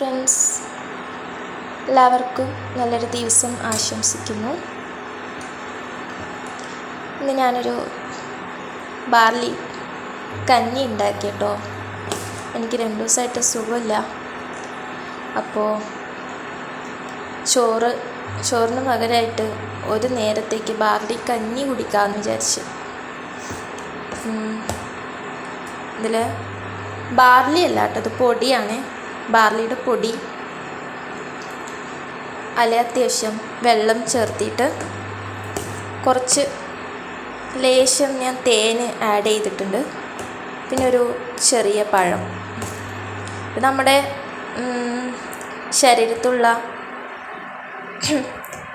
Friends എല്ലാവർക്കും നല്ലൊരു ദിവസം ആശംസിക്കുന്നു. ഇന്ന് ഞാനൊരു ബാർലി കഞ്ഞി ഉണ്ടാക്കി കേട്ടോ എനിക്ക് രണ്ട് ദിവസമായിട്ട് സുഖമില്ല. അപ്പോൾ ചോറ് ചോറിന് പകരമായിട്ട് ഒരു നേരത്തേക്ക് ബാർലി കഞ്ഞി കുടിക്കാമെന്ന് വിചാരിച്ച്. ഇതിൽ ബാർലി അല്ല കേട്ടോ ഇത് പൊടിയാണ്. ബാർലിയുടെ പൊടി അല്ലെ അത്യാവശ്യം വെള്ളം ചേർത്തിട്ട് കുറച്ച് ലേശം ഞാൻ തേന് ആഡ് ചെയ്തിട്ടുണ്ട്. പിന്നെ ഒരു ചെറിയ പഴം. ഇത് നമ്മുടെ ശരീരത്തുള്ള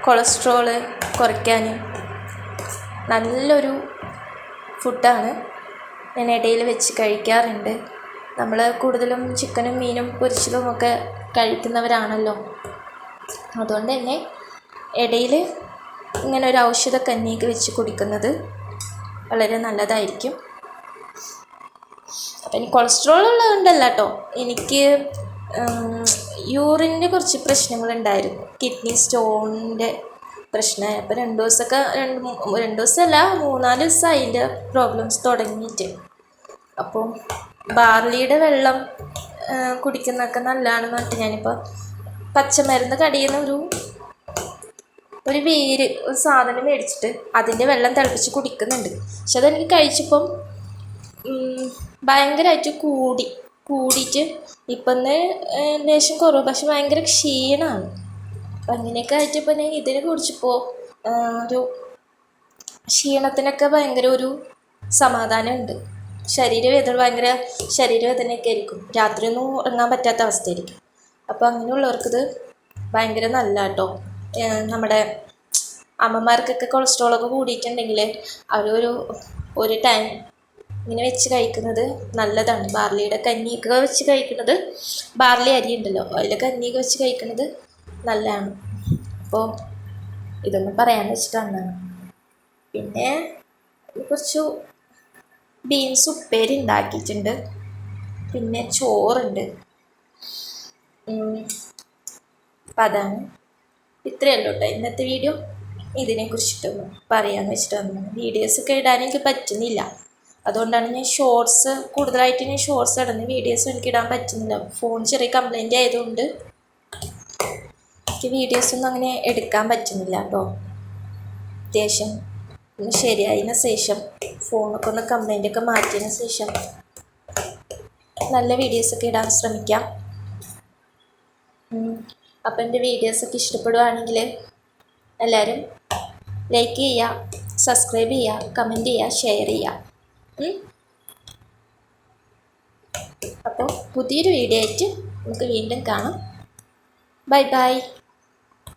കൊളസ്ട്രോൾ കുറയ്ക്കാൻ നല്ലൊരു ഫുഡാണ് ഞാൻ ഇടയിൽ വെച്ച് കഴിക്കാറുണ്ട്. നമ്മൾ കൂടുതലും ചിക്കനും മീനും പൊരിച്ചതും ഒക്കെ കഴിക്കുന്നവരാണല്ലോ. അതുകൊണ്ട് തന്നെ ഇടയിൽ ഇങ്ങനെ ഒരു ഔഷധ കഞ്ഞിയൊക്കെ വെച്ച് കുടിക്കുന്നത് വളരെ നല്ലതായിരിക്കും. അപ്പം ഇനി കൊളസ്ട്രോൾ ഉള്ളതുകൊണ്ടല്ല കേട്ടോ എനിക്ക് യൂറിന്റെ കുറച്ച് പ്രശ്നങ്ങളുണ്ടായിരുന്നു. കിഡ്നി സ്റ്റോണിന്റെ പ്രശ്നമായി. അപ്പോൾ രണ്ട് ദിവസമൊക്കെ രണ്ട് രണ്ട് ദിവസമല്ല മൂന്നാൽ ദിവസം അതിന്റെ പ്രോബ്ലംസ് തുടങ്ങിയിട്ട്. അപ്പോൾ ബാർലിയുടെ വെള്ളം കുടിക്കുന്നതൊക്കെ നല്ലതാണെന്ന് പറഞ്ഞിട്ട് ഞാനിപ്പോൾ പച്ചമരുന്ന് കടിയുന്ന ഒരു ഒരു വേര് ഒരു സാധനം മേടിച്ചിട്ട് അതിന്റെ വെള്ളം തിളപ്പിച്ച് കുടിക്കുന്നുണ്ട്. പക്ഷെ അതെനിക്ക് കഴിച്ചപ്പം ഭയങ്കരമായിട്ട് കൂടി കൂടിയിട്ട് ഇപ്പം ലേശം കുറവ്. പക്ഷെ ഭയങ്കര ക്ഷീണമാണ് അങ്ങനെയൊക്കെ ആയിട്ട് ഞാൻ ഇതിനെ കുടിച്ചപ്പോൾ ഒരു ക്ഷീണത്തിനൊക്കെ ഭയങ്കര ഒരു സമാധാനമുണ്ട്. ശരീരവേദന ഭയങ്കര ശരീരവേദനയൊക്കെ ആയിരിക്കും. രാത്രിയൊന്നും ഉറങ്ങാൻ പറ്റാത്ത അവസ്ഥയായിരിക്കും. അപ്പോൾ അങ്ങനെയുള്ളവർക്കിത് ഭയങ്കര നല്ല കേട്ടോ നമ്മുടെ അമ്മമാർക്കൊക്കെ കൊളസ്ട്രോളൊക്കെ കൂടിയിട്ടുണ്ടെങ്കിൽ അവരൊരു ഒരു ടൈം ഇങ്ങനെ വെച്ച് കഴിക്കുന്നത് നല്ലതാണ്. ബാർലിയുടെ കഞ്ഞിയൊക്കെ വെച്ച് കഴിക്കുന്നത് ബാർലി അരി ഉണ്ടല്ലോ അതിലെ കഞ്ഞിയൊക്കെ വെച്ച് കഴിക്കുന്നത് നല്ലതാണ്. അപ്പോൾ ഇതൊന്നും പറയാൻ വെച്ചിട്ടാണ് പിന്നെ കുറച്ച് ബീൻസ് ഉപ്പേരി ഉണ്ടാക്കിയിട്ടുണ്ട് പിന്നെ ചോറുണ്ട്. അപ്പം അതാണ്. ഇത്രയേ ഉള്ളൂ കേട്ടോ ഇന്നത്തെ വീഡിയോ. ഇതിനെക്കുറിച്ചിട്ടൊന്ന് പറയാമെന്ന് വെച്ചിട്ട് വീഡിയോസ് വീഡിയോസൊക്കെ ഇടാൻ എനിക്ക് പറ്റുന്നില്ല. അതുകൊണ്ടാണ് ഞാൻ ഷോർട്സ് കൂടുതലായിട്ട് ഞാൻ ഷോർട്സ് ഇടുന്ന വീഡിയോസ് എനിക്ക് ഇടാൻ പറ്റുന്നില്ല. ഫോൺ ചെറിയ കംപ്ലൈന്റ് ആയതുകൊണ്ട് എനിക്ക് വീഡിയോസൊന്നും അങ്ങനെ എടുക്കാൻ പറ്റുന്നില്ല കേട്ടോ അത്യാവശ്യം ഒന്ന് ശരിയായതിന് ശേഷം ഫോണൊക്കെ ഒന്ന് കംപ്ലൈന്റ് ഒക്കെ മാറ്റിയതിന് ശേഷം നല്ല വീഡിയോസൊക്കെ ഇടാൻ ശ്രമിക്കാം. അപ്പം എന്റെ വീഡിയോസൊക്കെ ഇഷ്ടപ്പെടുവാണെങ്കിൽ എല്ലാവരും ലൈക്ക് ചെയ്യുക സബ്സ്ക്രൈബ് ചെയ്യുക കമന്റ് ചെയ്യുക ഷെയർ ചെയ്യുക അപ്പോൾ പുതിയൊരു വീഡിയോ ആയിട്ട് നമുക്ക് വീണ്ടും കാണാം. Bye bye